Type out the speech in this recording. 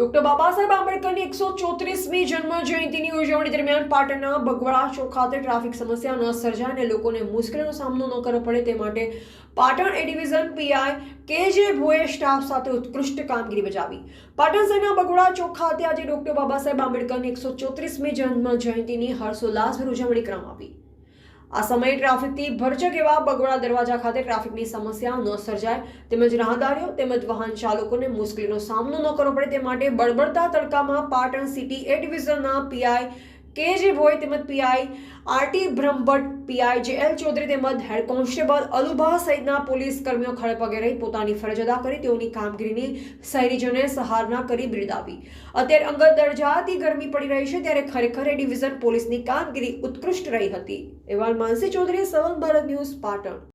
Doctor Baba Saheb આંબેડકરની એકસો ચોત્રીસમી જન્મ જયંતિની ઉજવણી દરમિયાન પાટણના બગવાડા ચોક ખાતે ટ્રાફિક સમસ્યા ન સર્જાય અને લોકોને મુશ્કેલીનો સામનો ન કરવો પડે તે માટે પાટણ એ ડિવિઝન પીઆઈ કે જે ભોએ સ્ટાફ સાથે ઉત્કૃષ્ટ કામગીરી બજાવી. પાટણ શહેરના બગોડા ચોક ખાતે આજે ડોક્ટર બાબા સાહેબ આંબેડકરની એકસો ચોત્રીસમી જન્મ જયંતિની હર્ષોલ્લાસભેર ઉજવણી કરવામાં આવી. આ સમયે ટ્રાફિકથી ભરચક એવા બગોડા દરવાજા ખાતે ટ્રાફિકની સમસ્યા ન સર્જાય. તેમજ રાહદારીઓ તેમજ વાહન ચાલકોને મુશ્કેલીનો સામનો ન કરવો પડે તે માટે બળબડતા તડકામાં પાટણ સિટી એ ડિવિઝનના પીઆઈ કે જે ભોય તેમજ PI RT Brahmbhatt, PI J L Chaudhary તેમજ હેડ કોન્સ્ટેબલ અલુભા સહિતના પોલીસ કર્મીઓ ખડેપગે રહી પોતાની ફરજ અદા કરી તેઓની કામગીરીની શહેરીજોને સહારના કરી બિરદાવી. અત્યારે અંગત દરજાથી ગરમી પડી રહી છે ત્યારે ખરેખર એ ડિવિઝન પોલીસની કામગીરી ઉત્કૃષ્ટ રહી હતી. એવા માનસી ચૌધરી સવન ભારત ન્યૂઝ પાટણ.